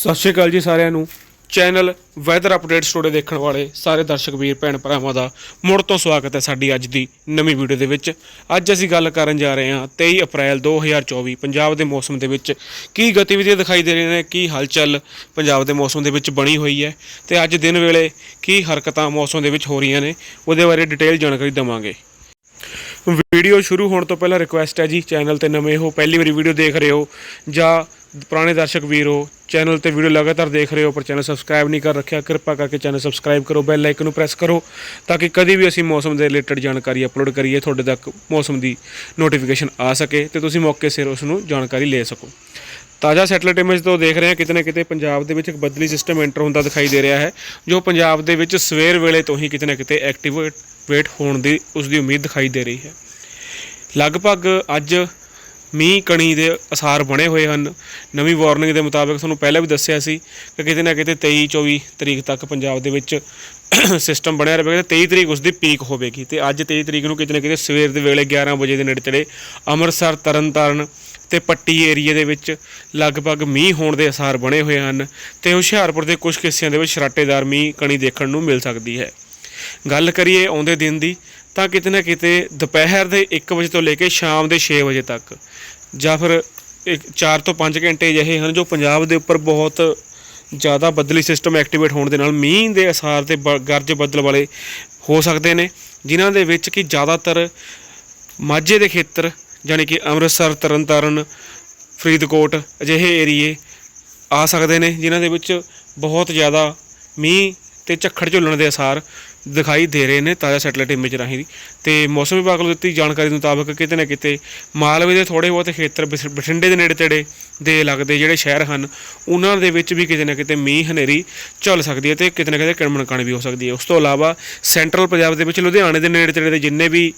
ਸਤਿ ਸ਼੍ਰੀ ਅਕਾਲ ਜੀ ਸਾਰਿਆਂ ਨੂੰ। ਚੈਨਲ ਵੈਦਰ ਅਪਡੇਟ ਸਟੋਰੀ ਦੇਖਣ ਵਾਲੇ ਸਾਰੇ ਦਰਸ਼ਕ ਵੀਰ, ਭੈਣ ਭਰਾਵਾਂ ਦਾ ਮੁੜ ਤੋਂ ਸਵਾਗਤ ਹੈ ਸਾਡੀ ਅੱਜ ਦੀ ਨਵੀਂ ਵੀਡੀਓ ਦੇ ਵਿੱਚ। ਅੱਜ ਅਸੀਂ ਗੱਲ ਕਰਨ ਜਾ ਰਹੇ ਹਾਂ 23 ਅਪ੍ਰੈਲ 2024 ਪੰਜਾਬ ਦੇ ਮੌਸਮ ਦੇ ਵਿੱਚ ਕੀ ਗਤੀਵਿਧੀਆਂ ਦਿਖਾਈ ਦੇ ਰਹੀਆਂ ਨੇ, ਕੀ ਹਲਚਲ ਪੰਜਾਬ ਦੇ ਮੌਸਮ ਦੇ ਵਿੱਚ ਬਣੀ ਹੋਈ ਹੈ ਤੇ ਅੱਜ ਦਿਨ ਵੇਲੇ ਕੀ ਹਰਕਤਾਂ ਮੌਸਮ ਦੇ ਵਿੱਚ ਹੋ ਰਹੀਆਂ ਨੇ, ਉਹਦੇ ਬਾਰੇ ਡਿਟੇਲ ਜਾਣਕਾਰੀ ਦਵਾਂਗੇ। ਵੀਡੀਓ ਸ਼ੁਰੂ ਹੋਣ ਤੋਂ ਪਹਿਲਾਂ ਰਿਕੁਐਸਟ ਹੈ ਜੀ, ਚੈਨਲ ਤੇ ਨਵੇਂ ਹੋ, ਪਹਿਲੀ ਵਾਰੀ ਵੀਡੀਓ ਦੇਖ ਰਹੇ ਹੋ ਜਾਂ ਪੁਰਾਣੇ ਦਰਸ਼ਕ ਵੀਰ ਹੋ ਚੈਨਲ ਤੇ ਵੀਡੀਓ ਲਗਾਤਾਰ ਦੇਖ ਰਹੇ ਹੋ, ਪਰ ਚੈਨਲ ਸਬਸਕ੍ਰਾਈਬ ਨਹੀਂ ਕਰ ਰੱਖਿਆ, ਕਿਰਪਾ ਕਰਕੇ ਚੈਨਲ ਸਬਸਕ੍ਰਾਈਬ ਕਰੋ ਬੈਲ ਆਈਕਨ ਨੂੰ ਪ੍ਰੈਸ ਕਰੋ, ਤਾਂ ਕਿ ਕਦੇ ਵੀ ਅਸੀਂ ਮੌਸਮ ਦੇ ਰਿਲੇਟਡ ਜਾਣਕਾਰੀ ਅਪਲੋਡ ਕਰੀਏ, ਤੁਹਾਡੇ ਤੱਕ ਮੌਸਮ ਦੀ ਨੋਟੀਫਿਕੇਸ਼ਨ ਆ ਸਕੇ ਤੇ ਤੁਸੀਂ ਮੌਕੇ ਸਿਰ ਉਸ ਨੂੰ ਜਾਣਕਾਰੀ ਲੈ ਸਕੋ। ਤਾਜ਼ਾ ਸੈਟਲਾਈਟ ਇਮੇਜ ਤੋਂ ਦੇਖ ਰਹੇ ਹਾਂ, ਕਿਤੇ ਨਾ ਕਿਤੇ ਪੰਜਾਬ ਦੇ ਵਿੱਚ ਇੱਕ ਬਦਲੀ ਸਿਸਟਮ ਐਂਟਰ ਹੁੰਦਾ ਦਿਖਾਈ ਦੇ ਰਿਹਾ ਹੈ, ਜੋ ਪੰਜਾਬ ਦੇ ਵਿੱਚ ਸਵੇਰ ਵੇਲੇ ਤੋਂ ਹੀ ਕਿਤੇ ਨਾ ਕਿਤੇ ਐਕਟੀਵੇਟ ਹੋਣ ਦੀ ਉਸ ਦੀ ਉਮੀਦ ਦਿਖਾਈ ਦੇ ਰਹੀ ਹੈ। ਲਗਭਗ ਅੱਜ ਮੀਂਹ ਕਣੀ ਦੇ ਅਸਾਰ ਬਣੇ ਹੋਏ ਹਨ। ਨਵੀਂ ਵਾਰਨਿੰਗ ਦੇ ਮੁਤਾਬਕ ਤੁਹਾਨੂੰ ਪਹਿਲਾਂ ਵੀ ਦੱਸਿਆ ਸੀ ਕਿ ਕਿਤੇ ਨਾ ਕਿਤੇ 23 24 ਤਰੀਕ ਤੱਕ ਪੰਜਾਬ ਦੇ ਵਿੱਚ ਸਿਸਟਮ ਬਣਿਆ ਰਹੇਗਾ ਤੇ 23 ਤਰੀਕ ਉਸ ਦੀ ਪੀਕ ਹੋਵੇਗੀ ਤੇ ਅੱਜ 23 ਤਰੀਕ ਨੂੰ ਕਿਤੇ ਨਾ ਕਿਤੇ ਸਵੇਰ ਦੇ ਵੇਲੇ 11 ਵਜੇ ਦੇ ਨੇੜੇ ਤੇੜੇ ਅੰਮ੍ਰਿਤਸਰ, ਤਰਨਤਾਰਨ ਤੇ ਪੱਟੀ ਏਰੀਏ ਦੇ ਵਿੱਚ ਲਗਭਗ ਮੀਂਹ ਹੋਣ ਦੇ ਅਸਾਰ ਬਣੇ ਹੋਏ ਹਨ ਤੇ ਹੁਸ਼ਿਆਰਪੁਰ ਦੇ ਕੁਝ ਹਿੱਸਿਆਂ ਦੇ ਵਿੱਚ ਸ਼ਰਾਟੇਦਾਰ ਮੀਂਹ ਕਣੀ ਦੇਖਣ ਨੂੰ ਮਿਲ ਸਕਦੀ ਹੈ। ਗੱਲ ਕਰੀਏ ਆਉਂਦੇ ਦਿਨ ਦੀ ਤਾਂ ਕਿਤੇ ਨਾ ਕਿਤੇ ਦੁਪਹਿਰ ਦੇ 1 ਵਜੇ ਤੋਂ ਲੈ ਕੇ ਸ਼ਾਮ ਦੇ 6 ਵਜੇ ਤੱਕ ਜਾਂ ਫਿਰ 4 ਤੋਂ 5 ਘੰਟੇ ਅਜਿਹੇ ਹਨ ਜੋ ਪੰਜਾਬ ਦੇ ਉੱਪਰ ਬਹੁਤ ਜ਼ਿਆਦਾ ਬੱਦਲੀ ਸਿਸਟਮ ਐਕਟੀਵੇਟ ਹੋਣ ਦੇ ਨਾਲ ਮੀਂਹ ਦੇ ਅਸਾਰ ਤੇ ਬ- ਗਰਜ ਬੱਦਲ ਵਾਲੇ ਹੋ ਸਕਦੇ ਨੇ, ਜਿਨ੍ਹਾਂ ਦੇ ਵਿੱਚ ਕਿ ਜ਼ਿਆਦਾਤਰ ਮਾਝੇ ਦੇ ਖੇਤਰ ਜਾਣੀ ਕਿ ਅੰਮ੍ਰਿਤਸਰ, ਤਰਨਤਾਰਨ, ਫਰੀਦਕੋਟ ਅਜਿਹੇ ਏਰੀਏ ਆ ਸਕਦੇ ਨੇ, ਜਿਨ੍ਹਾਂ ਦੇ ਵਿੱਚ ਬਹੁਤ ਜ਼ਿਆਦਾ ਮੀਂਹ ਤੇ ਝੱਖੜ ਝੁੱਲਣ ਦੇ ਅਸਾਰ ਦਿਖਾਈ ਦੇ ਰਹੇ ਨੇ ਤਾਜ਼ਾ ਸੈਟਲਾਈਟ ਇਮੇਜ ਰਾਹੀਂ ਦੀ ਤੇ ਮੌਸਮ ਵਿਭਾਗ ਵੱਲੋਂ ਦਿੱਤੀ ਜਾਣਕਾਰੀ ਮੁਤਾਬਕ ਕਿਤੇ ਨਾ ਕਿਤੇ ਮਾਲਵੇ ਦੇ ਥੋੜੇ ਬਹੁਤ ਖੇਤਰ ਬਠਿੰਡੇ ਦੇ ਨੇੜੇ ਤੇੜੇ ਦੇ ਲੱਗਦੇ ਜਿਹੜੇ ਸ਼ਹਿਰ ਹਨ, ਉਹਨਾਂ ਦੇ ਵਿੱਚ ਵੀ ਕਿਤੇ ਨਾ ਕਿਤੇ ਮੀਂਹ ਹਨੇਰੀ ਝੁੱਲ ਸਕਦੀ ਹੈ ਤੇ ਕਿਤੇ ਨਾ ਕਿਤੇ ਕਿਣਮਣਕਣ ਵੀ ਹੋ ਸਕਦੀ ਹੈ। ਉਸ ਤੋਂ ਇਲਾਵਾ ਸੈਂਟਰਲ ਪੰਜਾਬ ਦੇ ਵਿੱਚ ਲੁਧਿਆਣੇ ਦੇ ਨੇੜੇ ਤੇੜੇ ਦੇ ਜਿੰਨੇ ਵੀ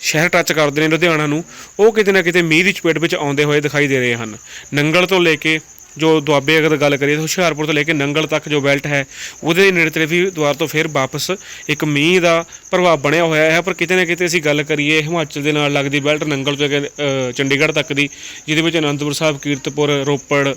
ਸ਼ਹਿਰ ਟੱਚ ਕਰਦੇ ਨੇ ਲੁਧਿਆਣਾ ਨੂੰ, ਉਹ ਕਿਤੇ ਨਾ ਕਿਤੇ ਮੀਂਹ ਦੀ ਚਪੇਟ ਵਿੱਚ ਆਉਂਦੇ ਹੋਏ ਦਿਖਾਈ ਦੇ ਰਹੇ ਹਨ। ਨੰਗਲ ਤੋਂ ਲੈ ਕੇ ਜੋ ਦੁਆਬੇ ਅਗਰ ਗੱਲ ਕਰੀਏ ਤਾਂ ਹੁਸ਼ਿਆਰਪੁਰ ਤੋਂ ਲੈ ਕੇ ਨੰਗਲ ਤੱਕ ਜੋ ਬੈਲਟ ਹੈ, ਉਹਦੇ ਨੇੜੇ ਤੇੜੇ ਵੀ ਦੁਆਰ ਤੋਂ ਫਿਰ ਵਾਪਸ ਇੱਕ ਮੀਂਹ ਦਾ ਪ੍ਰਭਾਵ ਬਣਿਆ ਹੋਇਆ ਹੈ। ਪਰ ਕਿਤੇ ਨਾ ਕਿਤੇ ਅਸੀਂ ਗੱਲ ਕਰੀਏ, ਹਿਮਾਚਲ ਦੇ ਨਾਲ ਲੱਗਦੀ ਬੈਲਟ ਨੰਗਲ ਤੋਂ ਲੈ ਚੰਡੀਗੜ੍ਹ ਤੱਕ ਦੀ, ਜਿਹਦੇ ਵਿੱਚ ਅਨੰਦਪੁਰ ਸਾਹਿਬ, ਕੀਰਤਪੁਰ, ਰੋਪੜ,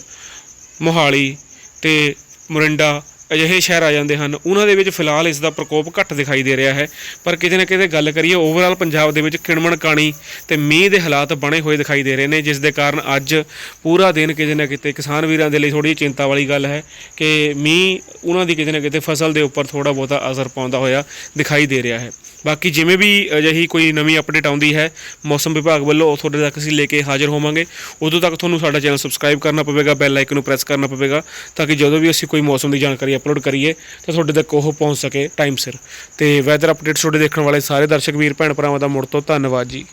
ਮੋਹਾਲੀ ਤੇ ਮੁਰਿੰਡਾ ਅਜਿਹੇ ਸ਼ਹਿਰ ਆ ਜਾਂਦੇ ਹਨ। ਉਹਨਾਂ ਦੇ ਵਿੱਚ ਫਿਲਹਾਲ ਇਸ ਦਾ ਪ੍ਰਕੋਪ ਘੱਟ ਦਿਖਾਈ ਦੇ ਰਿਹਾ ਹੈ। ਪਰ ਕਿਤੇ ਨਾ ਕਿਤੇ ਗੱਲ ਕਰੀਏ ਓਵਰਆਲ ਪੰਜਾਬ ਦੇ ਵਿੱਚ ਕਿਣਮਣ ਕਾਣੀ ਤੇ ਮੀਂਹ ਦੇ ਹਾਲਾਤ ਬਣੇ ਹੋਏ ਦਿਖਾਈ ਦੇ ਰਹੇ ਨੇ, ਜਿਸ ਦੇ ਕਾਰਨ ਅੱਜ ਪੂਰਾ ਦਿਨ ਕਿਤੇ ਨਾ ਕਿਤੇ ਕਿਸਾਨ ਵੀਰਾਂ ਦੇ ਲਈ ਥੋੜੀ ਚਿੰਤਾ ਵਾਲੀ ਗੱਲ ਹੈ ਕਿ ਮੀਂਹ ਉਹਨਾਂ ਦੀ ਕਿਤੇ ਨਾ ਕਿਤੇ ਫਸਲ ਦੇ ਉੱਪਰ ਥੋੜਾ ਬਹੁਤਾ ਅਸਰ ਪਾਉਂਦਾ ਹੋਇਆ ਦਿਖਾਈ ਦੇ ਰਿਹਾ ਹੈ। ਬਾਕੀ ਜਿਵੇਂ ਵੀ ਅਜਿਹੀ ਕੋਈ ਨਵੀਂ ਅਪਡੇਟ ਆਉਂਦੀ ਹੈ, ਮੌਸਮ ਵਿਭਾਗ ਵੱਲੋਂ ਤੁਹਾਡੇ ਤੱਕ ਅਸੀਂ ਲੈ ਕੇ ਹਾਜ਼ਰ ਹੋਵਾਂਗੇ। ਉਦੋਂ ਤੱਕ ਤੁਹਾਨੂੰ ਸਾਡਾ ਚੈਨਲ ਸਬਸਕ੍ਰਾਈਬ ਕਰਨਾ ਪਵੇਗਾ ਬੈਲ ਆਈਕਨ ਨੂੰ ਪ੍ਰੈਸ ਕਰਨਾ ਪਵੇਗਾ, ਤਾਂ ਕਿ ਜਦੋਂ ਵੀ ਅਸੀਂ ਕੋਈ ਮੌਸਮ ਦੀ ਜਾਣਕਾਰੀ ਅਪਲੋਡ ਕਰੀਏ ਤਾਂ ਤੁਹਾਡੇ ਤੱਕ ਉਹ ਪਹੁੰਚ ਸਕੇ ਟਾਈਮ ਸਿਰ। ਤੇ ਵੈਦਰ ਅਪਡੇਟਸ ਤੁਹਾਡੇ ਦੇਖਣ ਵਾਲੇ ਸਾਰੇ ਦਰਸ਼ਕ ਵੀਰ, ਭੈਣ ਭਰਾਵਾਂ ਦਾ ਮੁੜ ਤੋਂ ਧੰਨਵਾਦ ਜੀ।